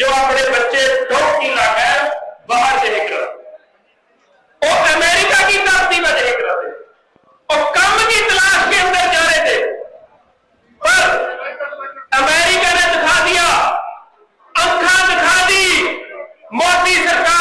جو اپنے بچے دور کی لا باہر سے نکلا وہ امریکہ کی ترتی میں دیکھ رہے تھے۔ اور کم کی تلاش کے اندر جا رہے تھے۔ پر امریکہ نے دکھا دیا انکھا دکھا دی موتی سرکار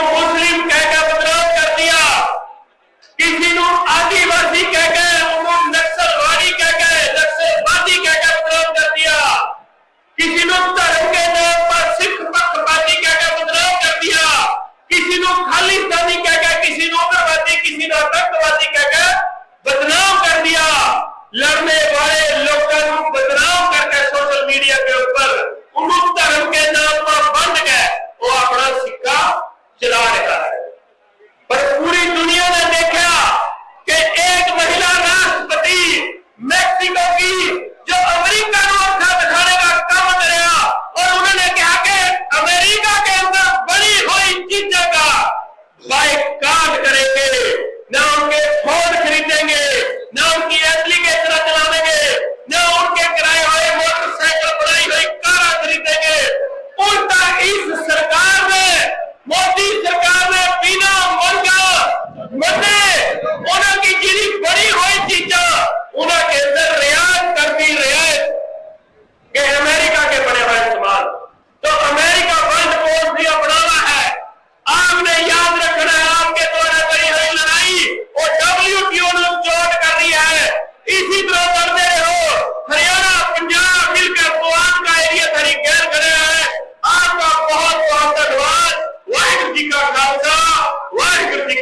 no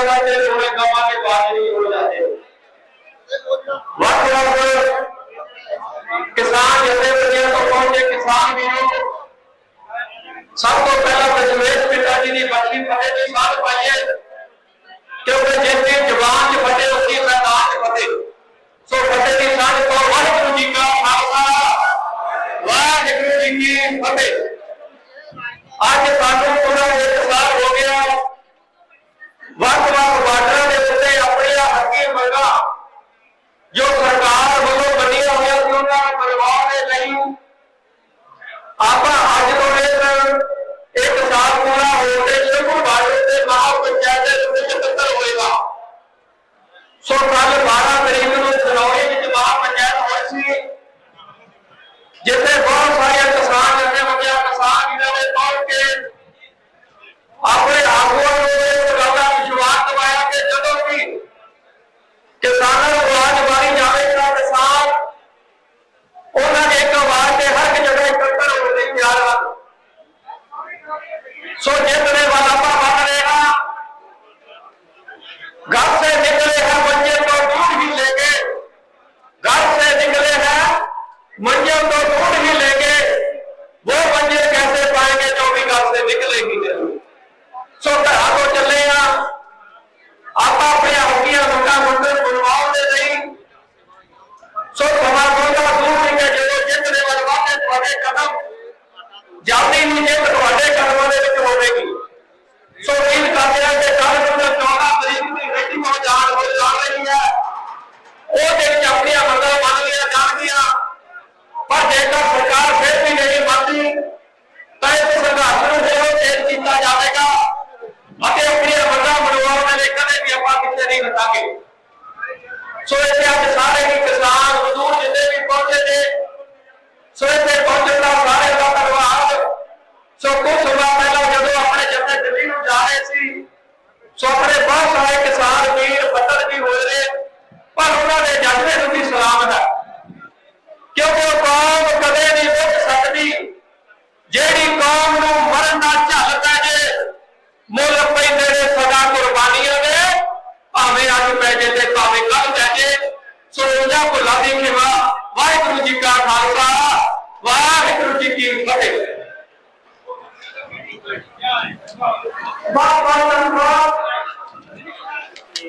کیا کے پانی جی نے واحد واحد جی کی آج ਸੋ ਕੱਲ 12 ਤਰੀਕ ਨੂੰ ਸਨੌਰੀ ਵਿੱਚ ਮਹਾ ਪੰਚਾਇਤ ਹੋਈ ਸੀ। ਜਿੱਥੇ ਬਹੁਤ ਸਾਰੀਆਂ ਕਿਸਾਨ ਜਥੇਬੰਦੀਆਂ ਕਿਸਾਨ ਵੀਰਾਂ ਨੇ ਪਹੁੰਚ ਕੇ ਆਪਣੇ ਆਗੂਆਂ ਨੂੰ ਇਸ ਗੱਲ ਦਾ ਵਿਸ਼ਵਾਸ ਦਿਵਾਇਆ ਕਿ ਜਦੋਂ ਵੀ ਕਿਸਾਨਾਂ ਨੂੰ ਆਵਾਜ਼ ਮਾਰੀ ਜਾਵੇ ਕਿਸਾਨ ਉਹਨਾਂ ਦੇ ਇੱਕ ਆਵਾਜ਼ ਤੇ ਹਰ ਇੱਕ ਜਗ੍ਹਾ ਇਕੱਠਾ ਹੋਣ ਲਈ ਤਿਆਰ ਹਨ। ਸੋ ਜਿਤਨੇ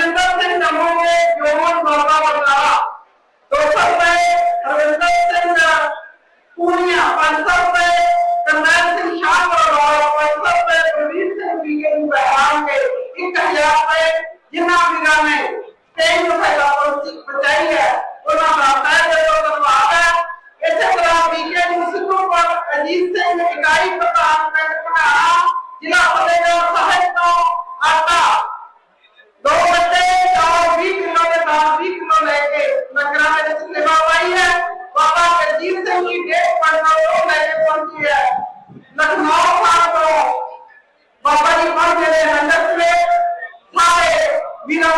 ہرمندر سنگھ نموں میں جومن مرنا بن رہا دو سو روپئے ہرمندر سنگھ پوریا پانچ سو روپئے کرنیل سنگھ شاہ بن رہا پانچ سو روپئے پرویر سنگھ بی کے ان بحران کے ایک ہزار روپئے جن آفریقا میں تین روپئے کا پرچی بچائی ہے انہوں نے آتا ہے جو لوگ آتا ہے اسی طرح بی کے مسلموں پر عزیز سنگھ اکائی پتہ ہم نے پڑھا جنہ پتہ کا বিনা